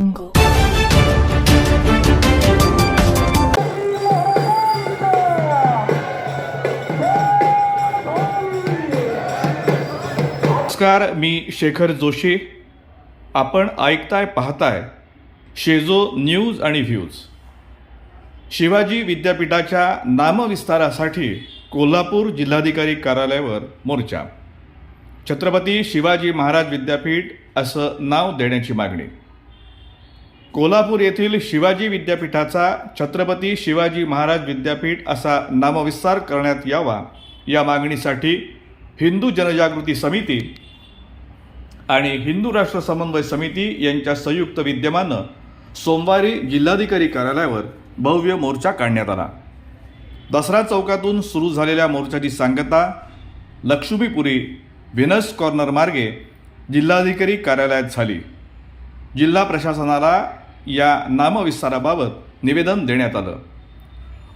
नमस्कार मी शेखर जोशी. आपण ऐकताय पाहताय शेजो न्यूज आणि व्ह्यूज. शिवाजी विद्यापीठाच्या नामविस्तारासाठी कोल्हापूर जिल्हाधिकारी कार्यालयावर मोर्चा. छत्रपती शिवाजी महाराज विद्यापीठ असं नाव देण्याची मागणी. कोल्हापूर येथील शिवाजी विद्यापीठाचा छत्रपती शिवाजी महाराज विद्यापीठ असा नामविस्तार करण्यात यावा. या मागणीसाठी हिंदू जनजागृती समिती आणि हिंदू राष्ट्र समन्वय समिती यांच्या संयुक्त विद्यमानं सोमवारी जिल्हाधिकारी कार्यालयावर भव्य मोर्चा काढण्यात आला. दसरा चौकातून सुरू झालेल्या मोर्चाची सांगता लक्ष्मीपुरी व्हिनस कॉर्नर मार्गे जिल्हाधिकारी कार्यालयात झाली. जिल्हा प्रशासनाला या नामविस्ताराबाबत निवेदन देण्यात आलं.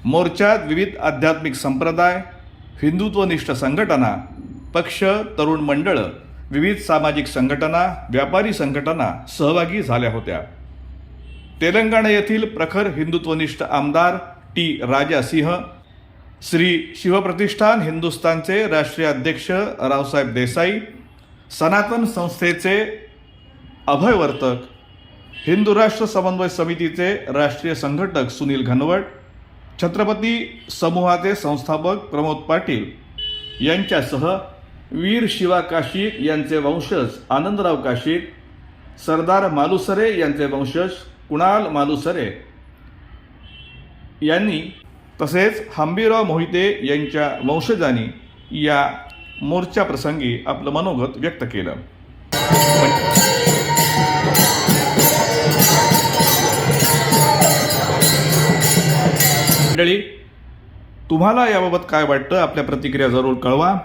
मोर्चात विविध आध्यात्मिक संप्रदाय हिंदुत्वनिष्ठ संघटना पक्ष तरुण मंडळं विविध सामाजिक संघटना व्यापारी संघटना सहभागी झाल्या होत्या. तेलंगणा येथील प्रखर हिंदुत्वनिष्ठ आमदार टी. राजा सिंह श्री. शिवप्रतिष्ठान हिंदुस्थानचे राष्ट्रीय अध्यक्ष रावसाहेब देसाई सनातन संस्थेचे अभयवर्तक हिंदू राष्ट्र समन्वय समितीचे राष्ट्रीय संघटक सुनील घनवट छत्रपती समूहाचे संस्थापक प्रमोद पाटील यांच्यासह वीर शिवा काशिक यांचे वंशज आनंदराव काशिक सरदार मालुसरे यांचे वंशज कुणाल मालुसरे यांनी तसेच हंबीराव मोहिते यांच्या वंशजांनी या मोर्चाप्रसंगी आपलं मनोगत व्यक्त केलं. मंडळी तुम्हाला याबाबत काय वाटतं? आपल्या प्रतिक्रिया जरूर कळवा.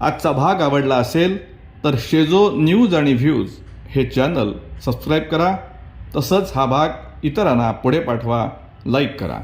आजचा भाग आवडला असेल तर शेजो न्यूज आणि व्ह्यूज हे चॅनल सबस्क्राईब करा. तसंच हा भाग इतरांना पुढे पाठवा. लाईक करा.